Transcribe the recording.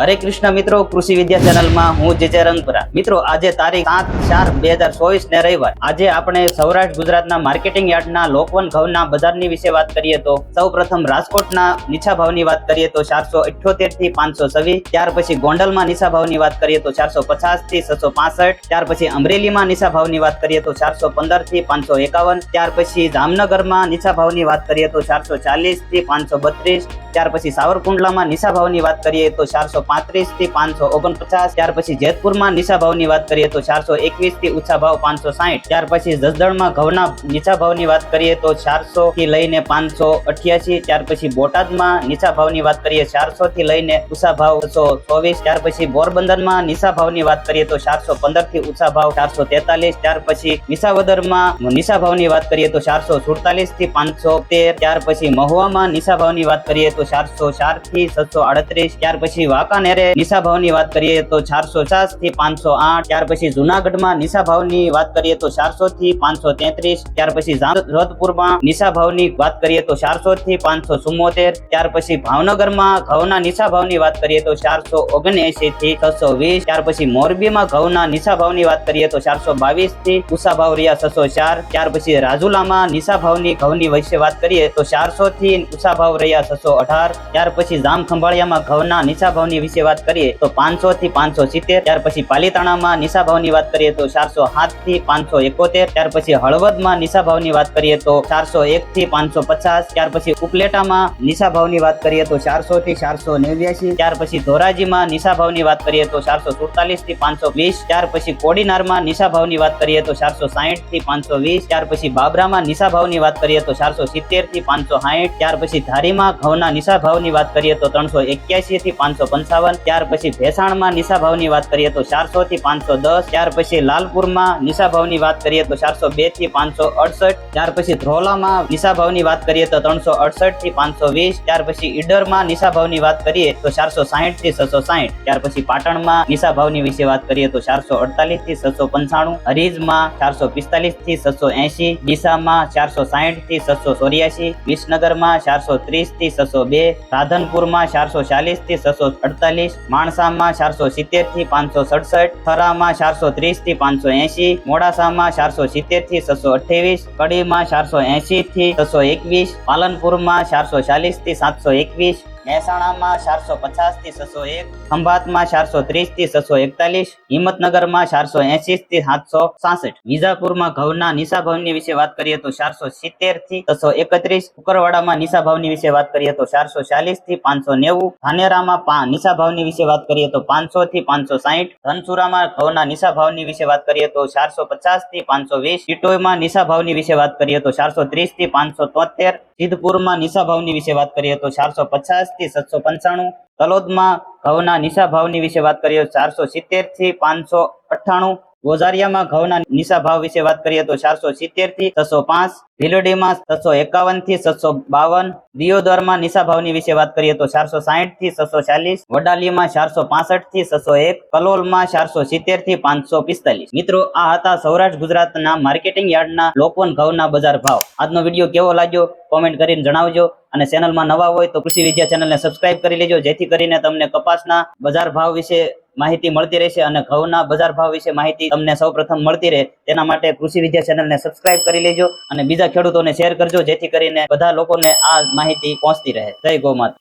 હરે કૃષ્ણ મિત્રો, કૃષિ વિદ્યા ચેનલમાં હું જે રંગપરા. મિત્રો, આજે તારીખ સાત ચાર બે હજાર ચોવીસ ને રવિવાર. આજે આપણે સૌરાષ્ટ્ર ગુજરાતના માર્કેટિંગ યાર્ડના લોકવન ઘઉંના બજારની વિશે વાત કરીએ તો સૌ પ્રથમ રાજકોટના નીચા ભાવની વાત કરીએ તો ચારસો અઠ્યોતેરથી પાંચસો છવ્વીસ, ત્યાર પછી ગોંડલમાં નીચા ભાવની વાત કરીએ તો ચારસો પચાસથી છસો પાસઠ, ત્યાર પછી અમરેલીમાં નીચા ભાવની વાત કરીએ તો ચારસો પંદરથી પાંચસો એકાવન, ત્યાર પછી જામનગરમાં નીચા ભાવની વાત કરીએ તો ચારસો ચાલીસથી પાંચસો બત્રીસ ત્યાર પછી સાવરકુંડલામાં નીચા ભાવની વાત કરીએ તો ચારસો પાંત્રીસથી પાંચસો ઓગણપચાસ, ત્યાર પછી જેતપુરમાં નીચા ભાવની વાત કરીએ તો ચારસો એકવીસથી ઊંચા ભાવ પાંચસો સાહીઠ, ત્યાર પછી જસદણમાં ઘઉંના નીચા વાત કરીએ તો ચારસો થી લઈને પાંચસો અઠ્યાસી, ત્યાર પછી બોટાદમાં નીચા ભાવની વાત કરીએ ચારસો થી લઈને ઊંચા ભાવ છસો ચોવીસ, ત્યાર પછી પોરબંદરમાં નીચા ભાવની વાત કરીએ તો ચારસો પંદરથી ઊંચા ભાવ ચારસો તેતાલીસ, ત્યાર પછી વિસાવદરમાં નીચા ભાવની વાત કરીએ તો ચારસો સુડતાલીસથી પાંચસો તેર, ત્યાર પછી મહુવામાં નીચા ભાવની વાત કરીએ તો ચારસો ચારથી સાતસો આડત્રીસ, ત્યાર પછી વાંકાનેરે નીચા ભાવની વાત કરીએ તો ચારસો પચાસથી પાંચસો આઠ, ત્યાર પછી જુનાગઢમાં નીચા ભાવની વાત કરીએ તો ચારસો થી પાંચસો તેત્રીસ, ત્યાર પછી જોધપુરમાં નીચા ભાવની વાત કરીએ તો ચારસો થી પાંચસો ચુમ્મોતેર, ત્યાર પછી ભાવનગરમાં ઘઉંના નીચા ભાવની વાત કરીએ તો ચારસો ઓગણએસી થી છસો વીસ, ત્યાર પછી મોરબીમાં ઘઉંના નીચા ભાવની વાત કરીએ તો ચારસો બાવીસથી ઉષા ભાવ રહ્યા છસો ચાર, ત્યાર પછી રાજુલામાં નીચા ભાવની ઘઉંની વિશે વાત કરીએ તો ચારસો થી ઉષા ભાવ રહ્યા છસો અઢાર ત્યાર પછી જામ ખંભાળિયામાં ઘઉંના નીચા ભાવની વિશે વાત કરીએ તો પાંચસો થી પાંચસો સિત્તેર, ત્યાર પછી પાલીતાણામાં નીચા ભાવની વાત કરીએ તો ચારસો સાતથી પાંચસો એકોતેર, ત્યાર પછી હળવદમાં નીચા ભાવની વાત કરીએ તો ચારસો એક થી પાંચસો પચાસ, ત્યાર પછી ઉપલેટામાં નીચા ભાવની વાત કરીએ તો ચારસો થી ચારસો નેવ્યાસી, ત્યાર પછી ધોરાજીમાં નીચા ભાવની વાત કરીએ તો ચારસો સુડતાલીસથી પાંચસો વીસ, ત્યાર પછી કોડીનારમાં નીચા ભાવની વાત કરીએ તો ચારસો સાહીઠથી પાંચસો વીસ, ત્યાર પછી બાબરામાં નીચા ભાવની વાત કરીએ તો ચારસો સિત્તેરથી પાંચસો સાહીઠ, ત્યાર પછી ધારીમાં ઘઉંના નીચા ભાવની વાત કરીએ તો ત્રણસો એક્યાસી થી પાંચસો પંચાવન, ત્યાર પછી ભેસાણમાં નિશા ભાવની વાત કરીએ તો ચારસો થી પાંચસો દસ, ત્યાર પછી લાલપુરમાં નીચા ભાવની વાત કરીએ તો ચારસો બેથી પાંચસો અડસઠ, ત્યાર પછી ધ્રોલામાં નીચા ભાવની વાત કરીએ તો ત્રણસો અડસઠથી પાંચસો વીસ, ત્યાર પછી ઈડરમાં નીચા ભાવની વાત કરીએ તો ચારસો સાહીઠથી છસો સાહીઠ, ત્યાર પછી પાટણમાં નિશા ભાવની વિશે વાત કરીએ તો ચારસો અડતાલીસથી છસો પંચાણું, હરીજમાં ચારસો પિસ્તાલીસથી છસો એસી ડીસામાં ચારસો સાહીઠથી છસો ચોર્યાસી, વિસનગરમાં ચારસો ત્રીસથી છસો બે, રાધનપુરમાં ચારસો ચાલીસથી છસો અડતાલીસ, માણસામાં ચારસો સિત્તેરથી પાંચસો સડસઠ, થરામાં ચારસો ત્રીસથી પાંચસો એસી મોડાસામાં ચારસો સિત્તેરથી છસો અઠ્યાવીસ કડીમાં ચારસો એસી થી છસો એકવીસ, પાલનપુરમાં ચારસો ચાલીસથી સાતસો એકવીસ મહેસાણામાં ચારસો પચાસથી છસો એક, ખંભાતમાં ચારસો ત્રીસથી છસો એકતાલીસ, હિંમતનગરમાં ચારસો એસી થી સાતસો સાસઠ. વિજાપુરમાં ઘઉંના નિશા ભાવની વિશે વાત કરીએ તો ચારસો સિત્તેરથી છસો એકત્રીસ કુકરવાડામાં નિશા ભાવની વિશે વાત કરીએ તો ચારસો ચાલીસથી પાંચસો નેવું, ધાનેરામાં નીચા ભાવની વિશે વાત કરીએ તો પાંચસો થી પાંચસો સાહીઠ ધનસુરામાં ઘઉંના નિશા ભાવની વિશે વાત કરીએ તો ચારસો પચાસથી પાંચસો વીસ ટીટોઈમાં નિશા ભાવની વિશે વાત કરીએ તો ચારસો ત્રીસથી પાંચસો તોતેર સિદ્ધપુરમાં નિશા ભાવની વિશે વાત કરીએ તો ચારસો પચાસ થી સાતસો પંચાણું. તલોદમાં ઘઉંના નીચા ભાવની વિશે વાત કરીએ ચારસો સિત્તેરથી પાંચસો અઠ્ઠાણું. ગોઝારિયામાં ઘઉંના નીચા ભાવ વિશે વાત કરીએ તો ચારસો સિત્તેરથી છસો પાંચ. ભીલોડીમાં છસો એકાવનથી છસો બાવન. દિયોદરમાં નીચા ભાવની વિશે વાત કરીએ તો ચારસો સાહીઠથી છસો ચાલીસ. વડાલીમાં ચારસો પાસઠથી છસો એક. કલોલમાં ચારસો સિત્તેરથી પાંચસો પિસ્તાલીસ. મિત્રો, આ હતા સૌરાષ્ટ્ર ગુજરાતના માર્કેટિંગ યાર્ડના લોકવન ઘઉંના બજાર ભાવ. આજનો વીડિયો કેવો લાગ્યો? કોમેન્ટ કરીને જણાવજો. અને ચેનલમાં નવા હોય તો કૃષિ વિદ્યા ચેનલને સબસ્ક્રાઇબ કરી લેજો, જેથી કરીને તમને કપાસના બજાર ભાવ વિશે માહિતી મળતી રહેશે અને ઘઉંના બજાર ભાવ વિશે માહિતી તમને સૌપ્રથમ મળતી રહે. તેના માટે કૃષિ વિદ્યા ચેનલને સબસ્ક્રાઇબ કરી લેજો અને બીજા ખેડૂતોને શેર કરજો, જેથી કરીને બધા લોકોને આ માહિતી પહોંચતી રહે. જય ગૌ માતા.